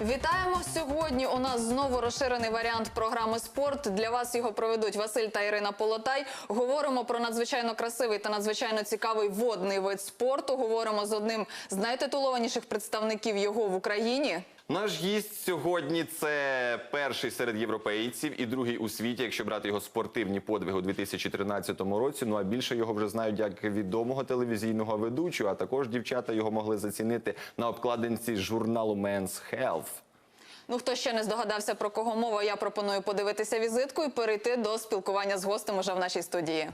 Вітаємо сьогодні. У нас знову розширений варіант програми Спорт. Для вас його проведуть Василь та Ірина Полотай. Говоримо про надзвичайно красивий та надзвичайно цікавий водний вид спорту. Говоримо з одним з найтитулованіших представників його в Україні. Наш гість сьогодні це перший серед європейців і другий у світі, якщо брати його спортивні подвиги у 2013 році. Ну а більше його вже знають як відомого телевізійного ведучого. А також дівчата його могли зацінити на обкладинці журналу Men's Health. Ну хто ще не здогадався про кого мова, я пропоную подивитися візитку і перейти до спілкування з гостем уже в нашій студії.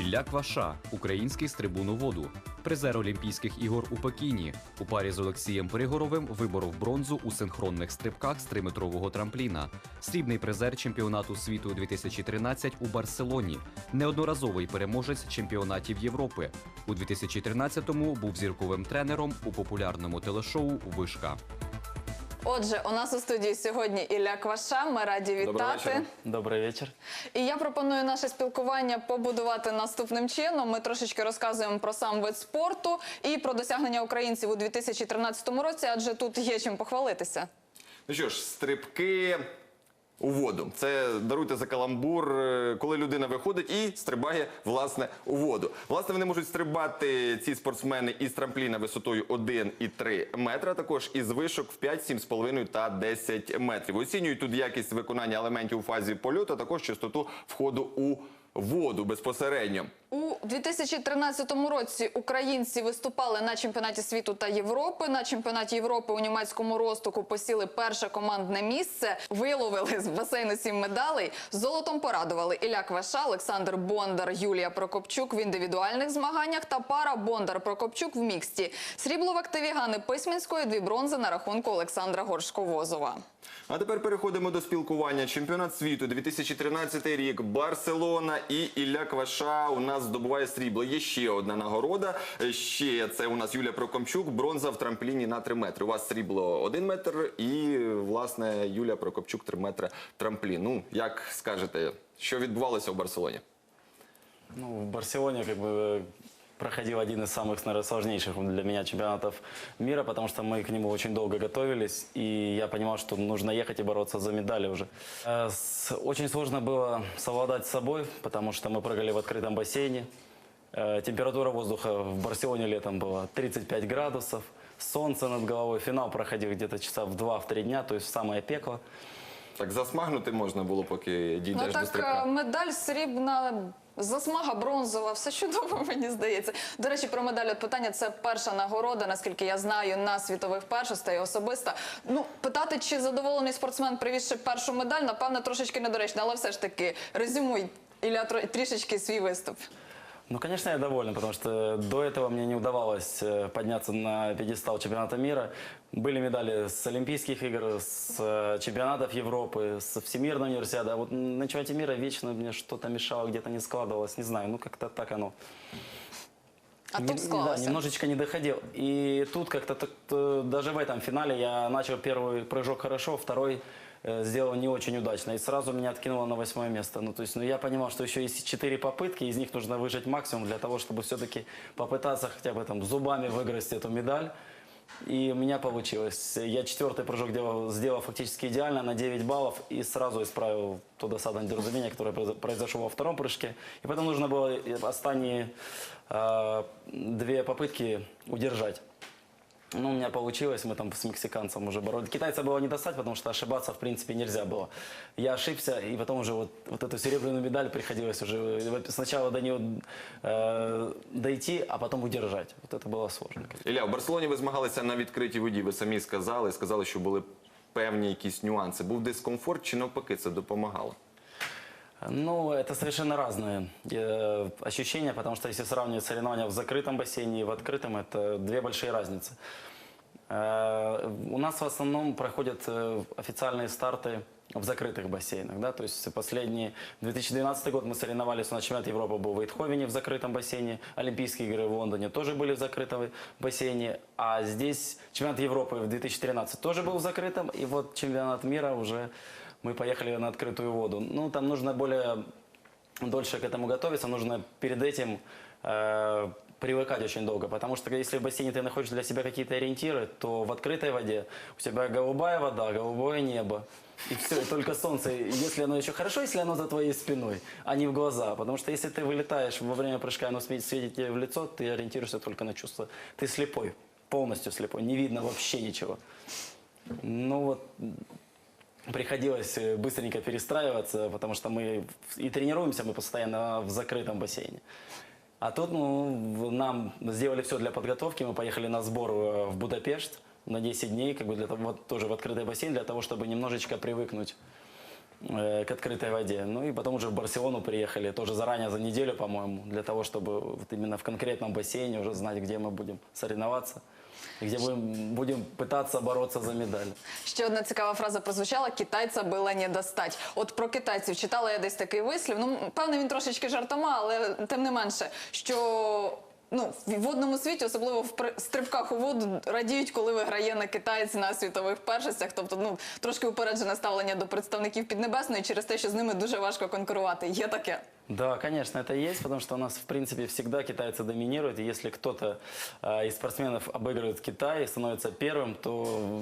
Ілля Кваша, український стрибун у воду, призер Олімпійських ігор у Пекіні. У парі з Олексієм Пригоровим виборов бронзу у синхронних стрибках з триметрового трампліна. Срібний призер чемпіонату світу 2013 у Барселоні. Неодноразовий переможець чемпіонатів Європи. У 2013-му був зірковим тренером у популярному телешоу Вишка. Отже, у нас у студії сьогодні Ілля Кваша. Ми раді вітати. Добрий вечір. І я пропоную наше спілкування побудувати наступним чином. Ми трошечки розказуємо про сам вид спорту і про досягнення українців у 2013 році, адже тут є чим похвалитися. Ну що ж, стрибки у воду. Це даруйте за каламбур, е, коли людина виходить і стрибає власне у воду. Власне, вони можуть стрибати ці спортсмени із трампліна висотою 1,3 метра, також із вишок в 5, 7,5 та 10 метрів. Оцінюють тут якість виконання елементів у фазі польоту, а також частоту входу у воду безпосередньо. У 2013 році українці виступали на чемпіонаті світу та Європи. На чемпіонаті Європи у німецькому розтоку посіли перше командне місце. Виловили з басейну сім медалей. Золотом порадували Ілля Кваша, Олександр Бондар, Юлія Прокопчук в індивідуальних змаганнях та пара Бондар Прокопчук в міксті. Срібло в активі Гани Письменської, дві бронзи на рахунку Олександра Горшковозова. А тепер переходимо до спілкування. Чемпіонат світу 2013 рік, Барселона і Ілля Кваша у нас здобуває срібло. Є ще одна нагорода. Ще це у нас Юлія Прокопчук, бронза в трампліні на 3 метри. У вас срібло 1 метр і, власне, Юлія Прокопчук 3 метри трамплін. Ну, як скажете, що відбувалося в Барселоні? Ну, в Барселоне как бы проходил один из самых, наверное, сложнейших для меня чемпионатов мира, потому что мы к нему очень долго готовились, и я понимал, что нужно ехать и бороться за медали уже. Э, Очень сложно было совладать с собой, потому что мы прыгали в открытом бассейне. Э, Температура воздуха в Барселоне летом была 35 градусов, солнце над головой. Финал проходил где-то часа в 2-3 дня, то есть самое пекло. Так засмагнути можна було, поки дійдеш Ну до так стрибка. е, медаль срібна. Засмага бронзова, все чудово, мені здається. До речі, про медаль питання це перша нагорода, наскільки я знаю, на світових першостей особиста. Ну, питати, чи задоволений спортсмен привізши першу медаль, напевно, трошечки недоречно, але все ж таки резюмуй Ілля трішечки свій виступ. Ну, конечно, я доволен, потому что до этого мне не удавалось э, подняться на пьедестал чемпионата мира. Были медали с Олимпийских игр, с э, чемпионатов Европы, с Всемирной универсиады. А вот на чемпионате мира вечно мне что-то мешало, где-то не складывалось. Не знаю, ну как-то так оно. А Не- тут да, немножечко не доходил. И тут как-то э, даже в этом финале я начал первый прыжок хорошо, второй э, сделал не очень удачно. И сразу меня откинуло на восьмое место. Ну, то есть, ну, я понимал, что еще есть четыре попытки, из них нужно выжать максимум для того, чтобы все-таки попытаться хотя бы там зубами выгрызть эту медаль. И у меня получилось. Я четвертый прыжок делал, сделал фактически идеально на 9 баллов и сразу исправил то досадное недоразумение, которое произо- произошло во втором прыжке. И потом нужно было э, остальные э, две попытки удержать. Ну, у меня получилось, мы там с мексиканцем уже боролись. Китайца было не достать, потому что ошибаться, в принципе, нельзя было. Я ошибся, и потом уже вот, вот эту серебряную медаль приходилось уже э, сначала до нее э, дойти, а потом удержать. Вот это было сложно. Ілля, в Барселоні ви змагалися на відкритій воді. Ви самі сказали, сказали, що були певні якісь нюанси. Був дискомфорт чи навпаки це допомагало? Ну, это совершенно разные э, ощущения, потому что если сравнивать соревнования в закрытом бассейне и в открытом, это две большие разницы. Э, у нас в основном проходят э, официальные старты в закрытых бассейнах, да, то есть последний 2012 год мы соревновались, у нас чемпионат Европы был в Эйтховене в закрытом бассейне, Олимпийские игры в Лондоне тоже были в закрытом бассейне, а здесь чемпионат Европы в 2013 тоже был в закрытом, и вот чемпионат мира уже мы поехали на открытую воду. Ну, там нужно более дольше к этому готовиться, нужно перед этим э, привыкать очень долго, потому что если в бассейне ты находишь для себя какие-то ориентиры, то в открытой воде у тебя голубая вода, голубое небо, и все, и только солнце. Если оно еще хорошо, если оно за твоей спиной, а не в глаза. Потому что если ты вылетаешь во время прыжка, оно светит тебе в лицо, ты ориентируешься только на чувство. Ты слепой, полностью слепой, не видно вообще ничего. Ну вот, приходилось э, быстренько перестраиваться, потому что мы и тренируемся мы постоянно в закрытом бассейне. А тут ну, нам сделали все для подготовки. Мы поехали на сбор э, в Будапешт на 10 дней, как бы для того, вот тоже в открытый бассейн, для того, чтобы немножечко привыкнуть э, к открытой воде. Ну и потом уже в Барселону приехали, тоже заранее, за неделю, по-моему, для того, чтобы вот именно в конкретном бассейне уже знать, где мы будем соревноваться. Где будем, будем пытаться бороться за медаль. Ще одна цікава фраза прозвучала: китайця було не достать. От про китайців читала я десь такий вислів. Ну, певне, він трошечки жартома, але тим не менше, що. Ну, в водному світі, особливо в при- стрибках у воду, радіють, коли виграє на китаєць на світових першостях. Тобто, ну трошки упереджене ставлення до представників Піднебесної через те, що з ними дуже важко конкурувати. Є таке. Да, конечно, это есть, потому что у нас, в принципе, всегда китайцы доминируют. И если кто-то э, из спортсменов обыгрывает Китай и становится первым, то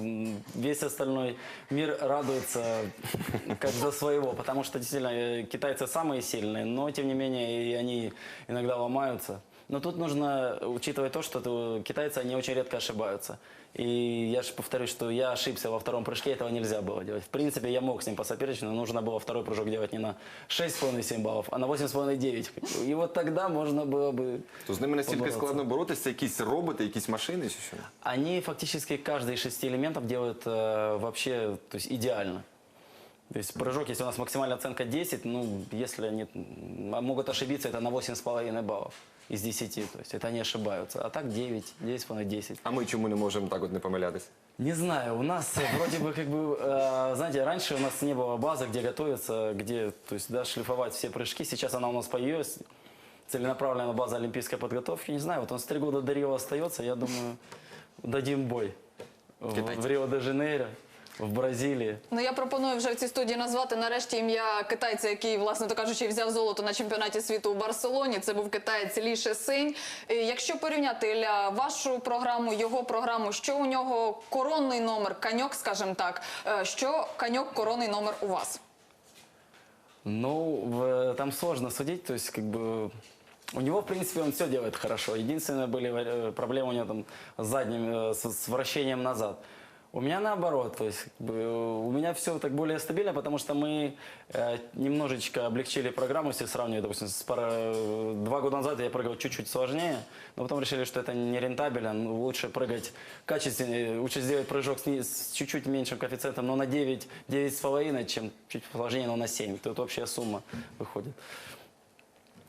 весь остальной мир радуется как за своего. Потому что, действительно, э, китайцы самые сильные, но, тем не менее, и они иногда ломаются. Но тут нужно учитывать то, что то китайцы, они очень редко ошибаются. И я же повторюсь, что я ошибся во втором прыжке, этого нельзя было делать. В принципе, я мог с ним посоперничать, но нужно было второй прыжок делать не на 6,5-7 баллов, а на 8,5-9. И вот тогда можно было бы... То з ними настільки побороться. складно боротися, це якісь роботи, якісь машини чи що? Они фактически каждый из шести элементов делают э, вообще то есть идеально. То есть прыжок, если у нас максимальная оценка 10, ну, если они м, могут ошибиться, это на 8,5 баллов из 10. То есть это они ошибаются. А так 9, 9,5, 10. А ми чому не можемо так от не помилятися? Не знаю, у нас э, вроде бы как бы, э, знаете, раньше у нас не было базы, где готовиться, где, то есть, да, шлифовать все прыжки. Сейчас она у нас появилась, целенаправленная база олимпийской подготовки. Не знаю, вот у нас три года до Рио остается, я думаю, дадим бой в, в Рио-де-Жанейро, в Бразилии. Ну я пропоную вже в цій студії назвати нарешті ім'я китайця, який, власне то кажучи, взяв золото на чемпіонаті світу у Барселоні. Це був китаєць Лі Шесинь. Е, Якщо порівняти Ілля, вашу програму, його програму, що у нього коронний номер, каньок, скажімо так, е, що каньок коронний номер у вас? Ну, в- там сложно судить, то есть как бы у него, в принципе, он все делает хорошо. Единственное, были э, проблемы у него там с задним, э, с, с вращением назад. У меня наоборот, то есть как бы, э, у меня все так более стабильно, потому что мы э, немножечко облегчили программу, если сравнивать, допустим, с пара- э, два года назад я прыгал чуть-чуть сложнее, но потом решили, что это не рентабельно, ну, лучше прыгать качественнее, лучше сделать прыжок с, не- с чуть-чуть меньшим коэффициентом, но на 9, 9,5, чем чуть сложнее, но на 7. Тут общая сумма выходит.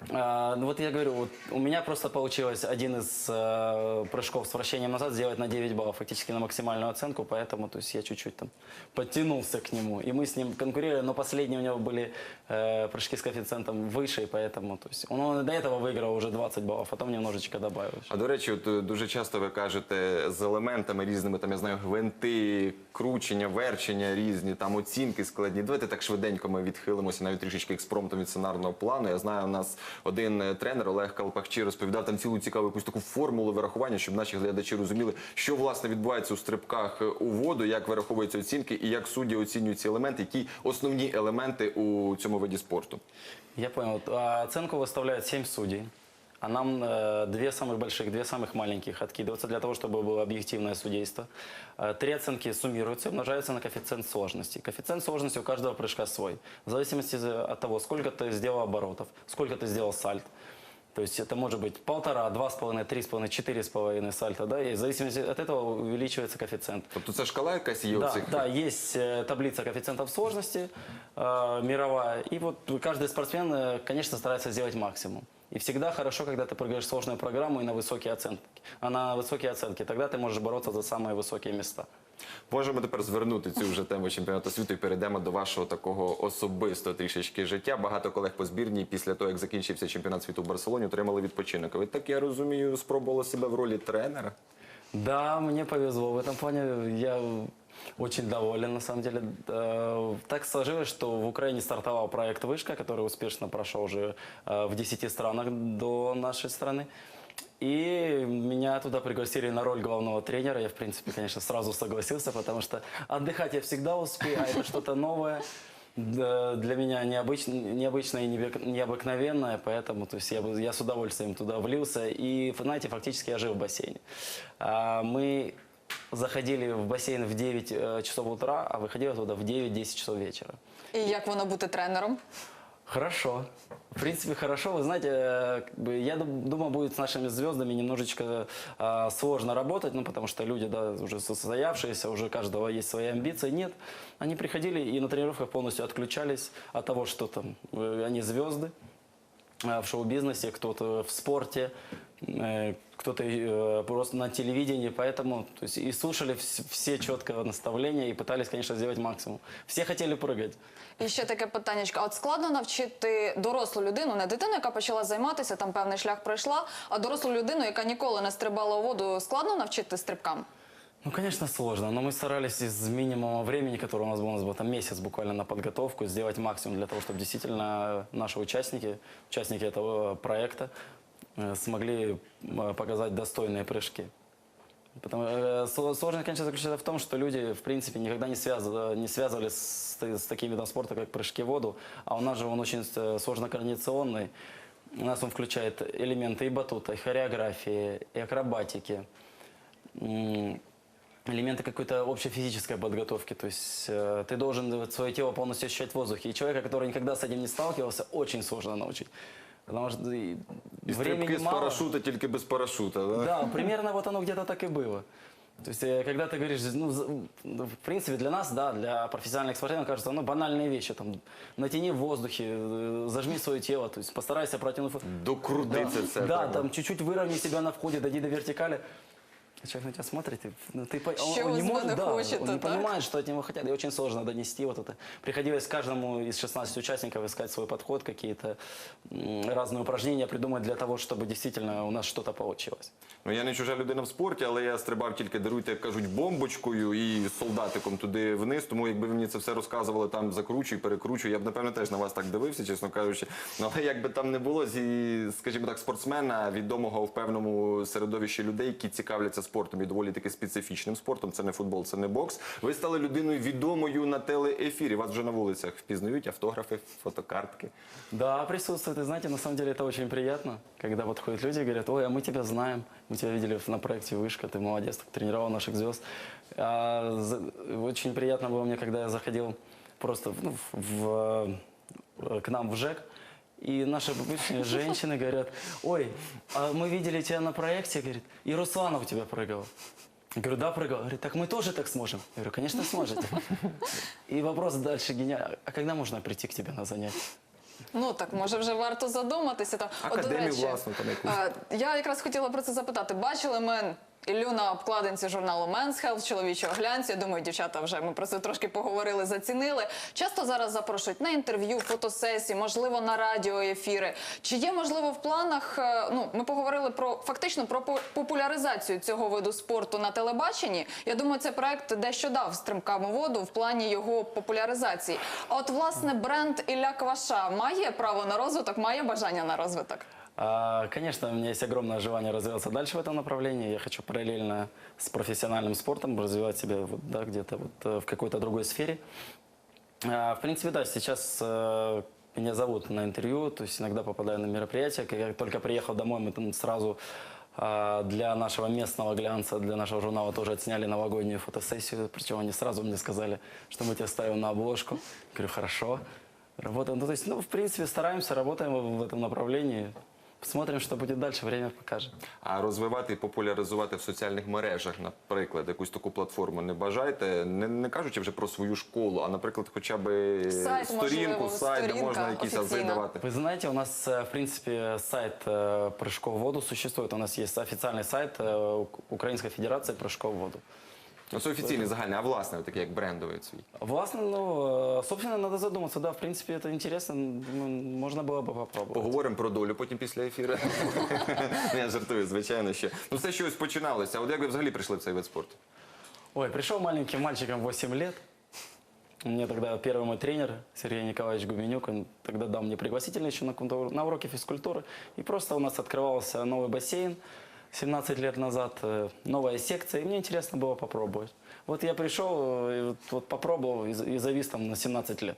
А, ну вот я говорю, вот у меня просто получилось один из э, прыжков с вращением назад сделать на 9 баллов, фактически на максимальную оценку, поэтому то есть я чуть-чуть там подтянулся к нему. И мы с ним конкурировали, но последние у него были э, прыжки с коэффициентом выше, и поэтому то есть он, он и до этого выиграл уже 20 баллов, потом немножечко добавил. еще. А до речі, от е, дуже часто ви кажете з елементами різними, там я знаю, гвинти, кручення, верчення різні, там оцінки складні. Давайте так швиденько ми відхилимося навіть трішечки експромтом від сценарного плану. Я знаю, у нас один е, тренер Олег Калпахчі розповідав там цілу цікаву якусь таку формулу вирахування, щоб наші глядачі розуміли, що власне відбувається у стрибках е, у воду, як вираховуються оцінки і як судді оцінюють ці елементи, які основні елементи у цьому виді спорту. Я понял. Оценку выставляют 7 судей. А нам э, две самых больших, две самых маленьких откидываются для того, чтобы было объективное судейство. Э, три оценки суммируются и умножаются на коэффициент сложности. Коэффициент сложности у каждого прыжка свой. В зависимости за- от того, сколько ты сделал оборотов, сколько ты сделал сальт. То есть это может быть полтора, два с половиной, три с половиной, четыре с половиной сальта. Да? И в зависимости от этого увеличивается коэффициент. Тобто це шкала якась є у Да, цих да, есть э, таблица коэффициентов сложности э, мировая. И вот каждый спортсмен, э, конечно, старается сделать максимум. И всегда хорошо, когда ты прыгаешь сложную программу и на высокие оценки. А на высокие оценки, тогда ты можешь бороться за самые высокие места. Можемо тепер звернути цю вже тему чемпіонату світу і перейдемо до вашого такого особистого трішечки життя. Багато колег по збірній після того, як закінчився чемпіонат світу в Барселоні, отримали відпочинок. А Ви так я розумію, спробували себе в ролі тренера. Да, мне повезло в этом плане. Я очень доволен, на самом деле. Так сложилось, что в Украине стартовал проект «Вышка», который успешно прошел уже э, в 10 странах до нашей страны. И меня туда пригласили на роль главного тренера. Я, в принципе, конечно, сразу согласился, потому что отдыхать я всегда успею, а это что-то новое. Для меня необычно, необычное и необык- необыкновенное, поэтому то есть я, я с удовольствием туда влился. И, знаете, фактически я жил в бассейне. А, Мы заходили в бассейн в 9 э, часов утра, а выходили туда в 9-10 часов вечера. І як воно бути тренером? Хорошо. В принципе, хорошо. Вы знаете, э, как бы, я дум- думаю, будет с нашими звездами немножечко э, сложно работать, ну, потому что люди, да, уже состоявшиеся, уже у каждого есть свои амбиции. Нет, они приходили и на тренировках полностью отключались от того, что там э, они звезды э, в шоу-бизнесе, кто-то в спорте, э, кто-то э, просто на телевидении, поэтому то есть, и слушали вс- все четкого наставления и пытались, конечно, сделать максимум. Все хотели прыгать. І ще таке питаннячко. А От складно навчити дорослу людину, не дитину, яка почала займатися, там певний шлях пройшла, а дорослу людину, яка ніколи не стрибала у воду, складно навчити стрибкам? Ну, конечно, сложно, но мы старались из минимума времени, которое у нас был, у нас был там месяц буквально на подготовку, сделать максимум для того, чтобы действительно наши участники, участники этого проекта э, смогли э, показать достойные прыжки. Потому, э, сло- сложность, конечно, заключается в том, что люди, в принципе, никогда не, связывали, не связывали с, с таким видом спорта, как прыжки в воду, а у нас же он очень э, сложно-координационный. У нас он включает элементы и батута, и хореографии, и акробатики, элементы какой-то общей физической подготовки. То есть э, ты должен свое тело полностью ощущать в воздухе. И человека, который никогда с этим не сталкивался, очень сложно научить. Потому что и І времени стрибки з мало. парашута тільки без парашута. Да? Да, примерно вот оно где-то так и было. То есть, э, когда ты говоришь, ну, за- ну, в принципе, для нас, да, для профессиональных спортсменов, кажется, ну, банальные вещи, там, натяни в воздухе, э, зажми свое тело, то есть, постарайся протянуть. Докрути це все. Да, треба. там чуть-чуть выровняй себя на входе, дойди до вертикали. А Человек на тебя смотрит, и, ну, ты, по- он, Что он вы не с может, мене да, хочете, он не так? понимает, что от него хотят, и очень сложно донести вот это. Приходилось каждому из 16 участников искать свой подход, какие-то м, разные упражнения придумать для того, чтобы действительно у нас что-то получилось. Ну я не чужа людина в спорті, але я стрибав тільки даруйте, як кажуть, бомбочкою і солдатиком туди вниз. Тому якби ви мені це все розказували, там закручуй, перекручуй, я б напевно теж на вас так дивився, чесно кажучи. Ну але якби там не було зі, скажімо так, спортсмена, відомого в певному середовищі людей, які цікавляться спортом і доволі таки специфічним спортом. Це не футбол, це не бокс. Ви стали людиною відомою на телеефірі. Вас вже на вулицях впізнають автографи, фотокартки. Да, присутствует. И знаете, на самом деле это очень приятно, когда подходят люди и говорят, ой, а мы тебя знаем, мы тебя видели на проекте «Вышка», ты молодец, так тренировал наших звезд. А, за- очень приятно было мне, когда я заходил просто ну, в, в- к нам в ЖЭК, и наши обычные женщины говорят, ой, а мы видели тебя на проекте, говорит, и Руслана у тебя прыгала. Я говорю, да, прыгал. Говорит, так мы тоже так сможем. Я говорю, конечно, сможете. И вопрос дальше гениальный. А когда можно прийти к тебе на занятия? Ну так може вже варто задуматися. Там От, до Академію речі, власну там якусь. е, я якраз хотіла про це запитати. Бачили ми Іллю на обкладинці журналу Men's Health, чоловічого глянцю. Я думаю, дівчата вже ми про це трошки поговорили, зацінили. Часто зараз запрошують на інтерв'ю, фотосесії, можливо, на радіоефіри. Чи є можливо в планах? е, Ну, ми поговорили про фактично про популяризацію цього виду спорту на телебаченні. Я думаю, цей проект дещо дав стрибкам у воду в плані його популяризації. А от власне бренд Ілля Кваша має право на розвиток, має бажання на розвиток. А, Конечно, у меня есть огромное желание развиваться дальше в этом направлении. Я хочу параллельно с профессиональным спортом развивать себя вот, да, где-то вот, э, в какой-то другой сфере. А, В принципе, да, сейчас э, меня зовут на интервью, то есть иногда попадаю на мероприятия. Как я только приехал домой, мы там сразу а, для нашего местного глянца, для нашего журнала тоже отсняли новогоднюю фотосессию. Причем они сразу мне сказали, что мы тебя ставим на обложку. Говорю, хорошо. Работаем. Ну, то есть, ну, в принципе, стараемся, работаем в этом направлении. Посмотрим, что будет дальше, время покажет. А розвивати і популяризувати в соціальних мережах, наприклад, якусь таку платформу не бажаєте, не, не кажучи вже про свою школу, а наприклад, хоча б Сайт, сторінку, можливо, сайт, де сторінка можна якісь ази офіційна. давати. Вы знаете, у нас, э, в принципе, сайт э, «Прыжков в воду» существует. У нас есть официальный сайт э, Ук- Украинской Федерации «Прыжков в воду». Ну, це офіційний загальний, а власне, такий як брендовий свій. Властно, ну, э, собственно, надо задуматься. Да, в принципе, это интересно. Думаю, Можно было бы попробовать. Поговоримо про долю потім після ефіру. Ну, Я жартую, звичайно, ще. Ну, все щось починалося. А от як ви взагалі прийшли в цей вид спорту? Ой, пришел маленьким мальчиком 8 лет. Мне тогда первый мой тренер, Сергей Николаевич Губенюк, он тогда дал мне пригласительный еще на, каком-то ур- на уроке физкультуры. И просто у нас открывался новый бассейн 17 лет назад, э, новая секция, и мне интересно было попробовать. Вот я пришел, э, и вот, вот попробовал и, и завис там на 17 лет.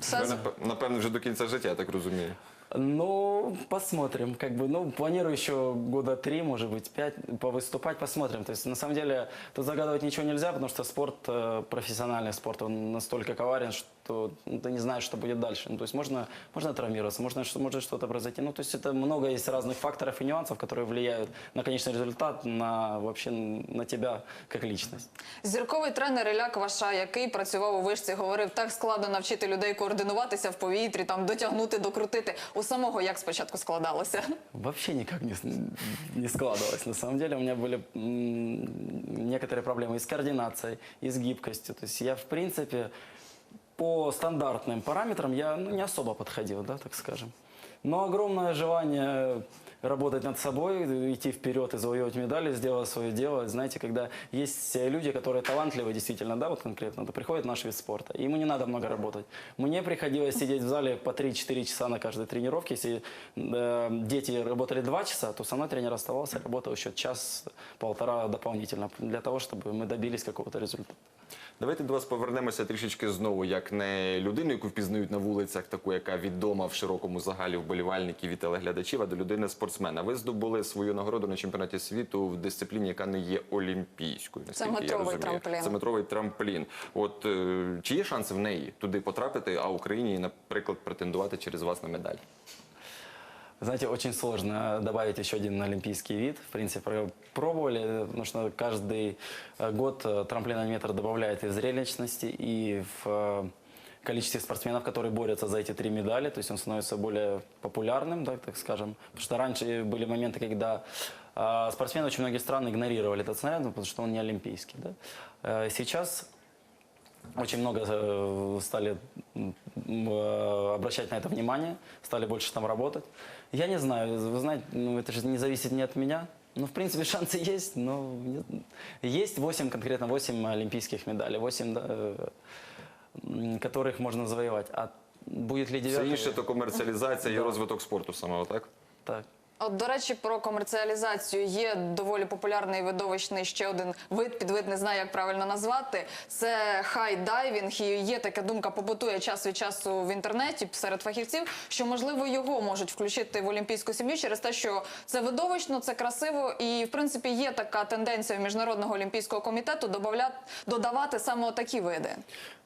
Все Ви, нап- Напевно, вже до кінця життя, я так розумію. Ну, посмотрим. Как бы, ну, планирую еще года три, может быть, пять, повыступать, посмотрим. То есть, на самом деле, тут загадывать ничего нельзя, потому что спорт, э, профессиональный спорт, он настолько коварен, что ну, ты не знаешь, что будет дальше. Ну, то есть, можно, можно травмироваться, можно, что- может что-то произойти. Ну, то есть, это много есть разных факторов и нюансов, которые влияют на конечный результат, на вообще на тебя как личность. Зірковий тренер Ілля Кваша, який працював у вишці, говорив, так складно навчити людей координуватися в повітрі, там дотягнути, докрутити. У самого як спочатку складалося? Вообще никак не, с- не складывалось. На самом деле у меня были м, некоторые проблемы и с координацией, и с гибкостью. То есть я, в принципе, по стандартным параметрам я ну, не особо подходил, да, так скажем. Но огромное желание работать над собой, идти вперед и завоевывать медали, сделать свое дело. Знаете, когда есть люди, которые талантливы действительно, да, вот конкретно, то приходит наш вид спорта, и ему не надо много работать. Мне приходилось сидеть в зале по 3-4 часа на каждой тренировке. Если э, дети работали 2 часа, то со мной тренер оставался, работал еще час-полтора дополнительно для того, чтобы мы добились какого-то результата. Давайте до вас повернемося трішечки знову, як не людину, яку впізнають на вулицях, таку, яка відома в широкому загалі вболівальників і телеглядачів, а до людини спортсмена. Ви здобули свою нагороду на чемпіонаті світу в дисципліні, яка не є олімпійською. я метровий трамплін. Це метровий трамплін. От е, чи є шанси в неї туди потрапити, а Україні, наприклад, претендувати через вас на медаль? Знаете, очень сложно добавить еще один олимпийский вид. В принципе, про- пробовали, потому что каждый э, год э, трамплинометр добавляет и в зрелищности, и в э, количестве спортсменов, которые борются за эти три медали. То есть он становится более популярным, так, так скажем. Потому что раньше были моменты, когда э, спортсмены очень многие страны игнорировали этот снаряд, ну, потому что он не олимпийский. Да? Сейчас очень много стали обращать на это внимание, стали больше там работать. Я не знаю, вы знаете, ну, это же не зависит не от меня. Ну, в принципе, шансы есть, но не- есть 8, конкретно 8 олимпийских медалей, 8, да, э, м, которых можно завоевать. А будет ли Все 9? інше то комерціалізація і розвиток спорту самого, так? Так. От, до речі, про комерціалізацію є доволі популярний видовищний ще один вид, підвид не знаю, як правильно назвати. Це хайдайвінг. І є така думка, побутує час від часу в інтернеті серед фахівців, що можливо його можуть включити в олімпійську сім'ю через те, що це видовищно, це красиво, і в принципі є така тенденція міжнародного олімпійського комітету добавляти додавати саме такі види.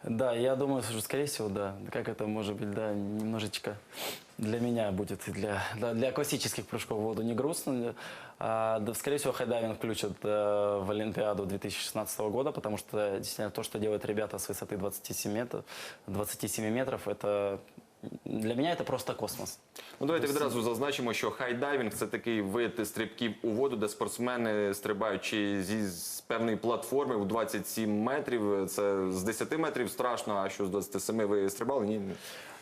Да, я думаю, что, скорее всего, да. Как это может быть, да, немножечко для меня будет, и для, для, для классических прыжков в воду не грустно. А, да, скорее всего, хайдайвинг включат э, в Олимпиаду 2016 года, потому что действительно то, что делают ребята с высоты 27 метров, 27 метров, это для меня это просто космос. Ну, давайте відразу зазначимо, що хайдайвінг це такий вид стрибків у воду, де спортсмени стрибаючи зі з певної платформи у 27 метрів. Це з 10 метрів страшно, а що з 27 ви стрибали? Ні.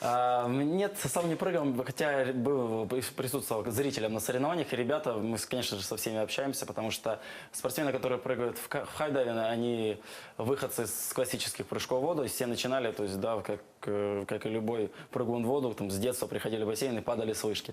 А, Нет, сам не прыгал, хотя был, присутствовал зрителем на соревнованиях. И ребята, мы, конечно же, со всеми общаемся, потому что спортсмены, которые прыгают в хайдайвинг, они выходцы с классических прыжков в воду. И все начинали, то есть, да, как, э, как и любой прыгун в воду, там, с детства приходили в бассейн и падали с вышки.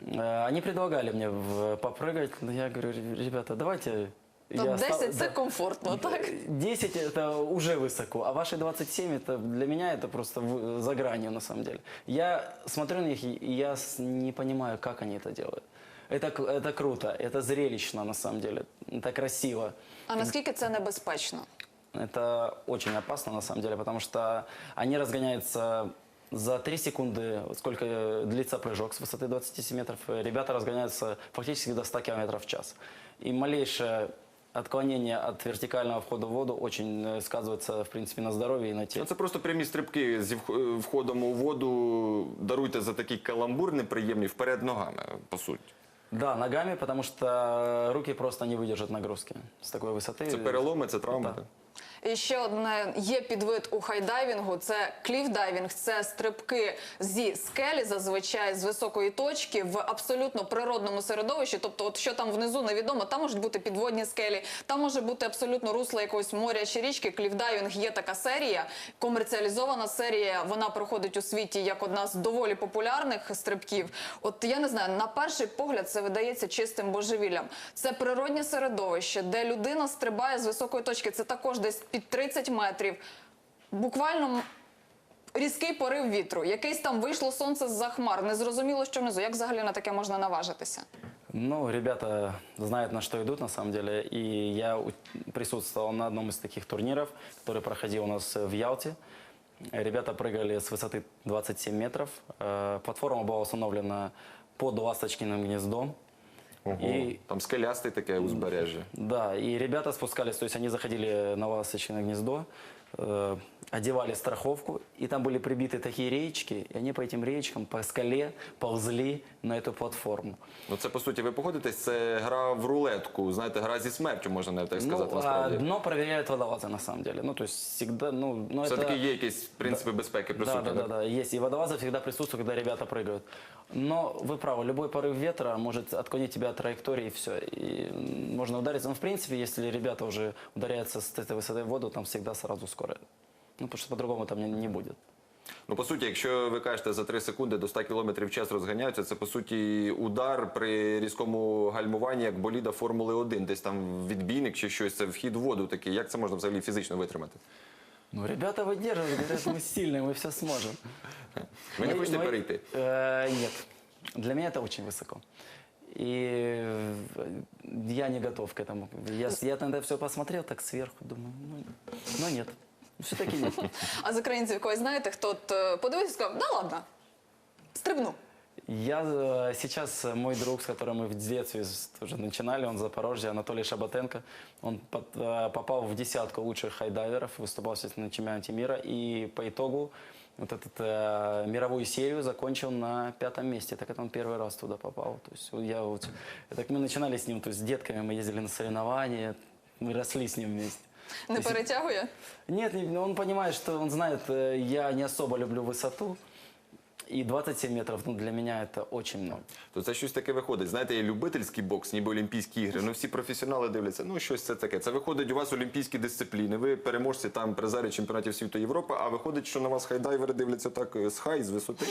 Э, Они предлагали мне попрыгать, но я говорю, ребята, давайте... То я 10 стал- це да. комфортно, так? 10 это уже высоко, а ваши 27 это для меня это просто в- за гранью на самом деле. Я смотрю на них и я не понимаю, как они это делают. Это, это круто, это зрелищно на самом деле, это красиво. А наскільки це небезпечно? Это очень опасно на самом деле, потому что они разгоняются за 3 секунды, сколько длится прыжок с высоты 27 метров, ребята разгоняются фактически до 100 км в час. И малейшее отклонение от вертикального входа в воду очень э, сказывается, в принципе, на здоровье и на Ну, теле. це просто прямі стрибки зі вх- входом у воду. Даруйте за такий каламбур неприємний вперед ногами, по суті. Да, ногами, потому что руки просто не выдержат нагрузки с такой высоты. Це переломи, це травми. Да. так? І ще одне є підвид у хайдайвінгу. Це кліфдайвінг, це стрибки зі скелі, зазвичай з високої точки в абсолютно природному середовищі. Тобто, от що там внизу невідомо, там можуть бути підводні скелі, там може бути абсолютно русло якогось моря чи річки. Кліфдайвінг є така серія, комерціалізована серія. Вона проходить у світі як одна з доволі популярних стрибків. От я не знаю, на перший погляд це видається чистим божевіллям. Це природнє середовище, де людина стрибає з високої точки. Це також десь під 30 метрів. Буквально м- різкий порив вітру. Якийсь там вийшло сонце з-за хмар. Незрозуміло, що внизу. Як взагалі на таке можна наважитися? Ну, ребята знают, на что идут, на самом деле. И я у- присутствовал на одном из таких турниров, который проходил у нас в Ялте. Ребята прыгали с высоты 27 метров. Э, Платформа была установлена под ласточкиным гнездом. Ого, І- Там скелясте таке узбережжя. Да, и ребята спускались, то есть они заходили на ласточкиное гнездо, э, одевали страховку, и там были прибиты такие реечки, и они по этим реечкам, по скале ползли на эту платформу. Ну це по суті, ви погодитесь, це гра в рулетку. Знаєте, гра зі смертю, можна навіть так сказати. ну, а насправді. дно проверяют водолазы на самом деле. Ну, то есть всегда, ну, ну Все-таки это... є якісь принципи безпеки Да, присутні. да, да, да, есть. И водолазы всегда присутствуют, когда ребята прыгают. Но вы правы, любой порыв ветра может отклонить тебя от траектории, и все. И м, можно удариться. Но в принципе, если ребята уже ударяются с этой высоты в воду, там всегда сразу скорость. Ну, потому что по-другому там не, не будет. Ну, по суті, якщо ви кажете за 3 секунди до 100 км в час розганяються, це по суті удар при різкому гальмуванні, як боліда Формули 1, десь там відбійник чи щось, це вхід в воду такий. Як це можна взагалі фізично витримати? Ну, ребята выдерживают, говорят, мы сильные, мы все сможем. Ви не Ну, хочете ну, перейти? э, нет. Для меня это очень высоко. И э, я не готов к этому. Я, я на это все посмотрел так сверху, думаю, ну, ну нет. Все-таки нет. А з українців когось знаєте, хто от, е, подивився і сказав, да ладно, стрибну. Я э, сейчас э, мой друг, с которым мы в детстве с- тоже начинали, он Запорожье, Анатолий Шабатенко, он под- э, попал в десятку лучших хайдайверов, выступал естественно, на чемпионате мира и по итогу вот эту э, мировую серию закончил на пятом месте. Так это он первый раз туда попал. То есть я вот, так мы начинали с ним, то есть с детками мы ездили на соревнования, мы росли с ним вместе. Не перетягує? Нет, не- ну, он понимает, что он знает, э, я не особо люблю высоту. И 27 метров, ну, для меня это очень много. То це щось таке виходить. Знаєте, є любительський бокс, ніби Олімпійські ігри. Ну всі професіонали дивляться. Ну щось це таке. Це виходить у вас олімпійські дисципліни. Ви переможці там призери чемпіонатів світу Європи. А виходить, що на вас хайдайвери дивляться так е, з хай, з висоти.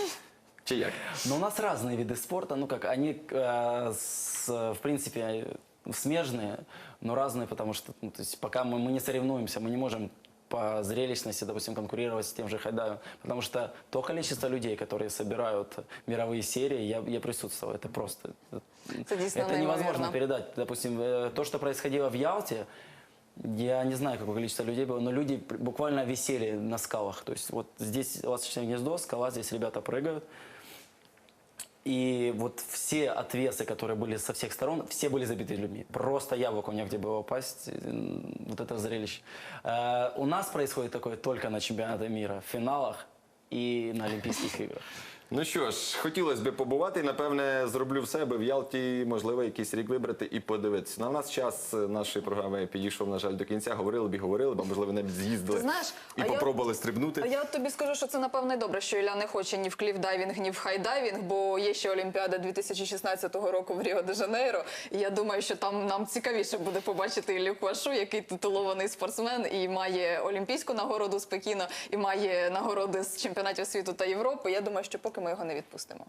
Чи як? Но у нас разные виды спорта, ну как, они, э, с- в принципе, э, Смежные, но разные, потому что, ну, то есть пока мы, мы не соревнуемся, мы не можем по зрелищности, допустим, конкурировать с тем же Хайдаем, потому что то количество людей, которые собирают мировые серии, я, я присутствовал, это просто... Это действительно это невозможно неимоверно. передать. Допустим, э, то, что происходило в Ялте, я не знаю, какое количество людей было, но люди буквально висели на скалах. То есть вот здесь ласточное гнездо, скала, здесь ребята прыгают. И вот все отвесы, которые были со всех сторон, все были забиты людьми. Просто яблоку негде было упасть. М, Вот это зрелище. Э, У нас происходит такое только на чемпионате мира, в финалах и на Олимпийских играх. Ну що ж, хотілося б побувати, напевне, зроблю все, аби в Ялті, можливо, якийсь рік вибрати і подивитися. На нас час нашої програми підійшов, на жаль, до кінця. Говорили б і говорили, бо можливо навіть з'їздили знаєш, і а я- попробували стрибнути. А я от тобі скажу, що це напевне добре, що Ілля не хоче ні в кліфдайвінг, ні в хайдайвінг, бо є ще Олімпіада 2016 року в Ріо-де-Жанейро. І я думаю, що там нам цікавіше буде побачити Іллю Квашу, який титулований спортсмен і має олімпійську нагороду з Пекіна, і має нагороди з чемпіонатів світу та Європи. Я думаю, що поки ми його не відпустимо.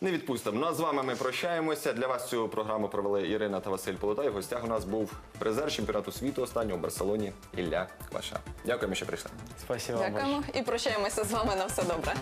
Не відпустимо. Ну а з вами ми прощаємося. Для вас цю програму провели Ірина та Василь Полотай. В гостях у нас був призер чемпіонату світу останнього в Барселоні Ілля Кваша. Дякуємо, що прийшли. Спасибо вам. Дякуємо і прощаємося з вами на все добре.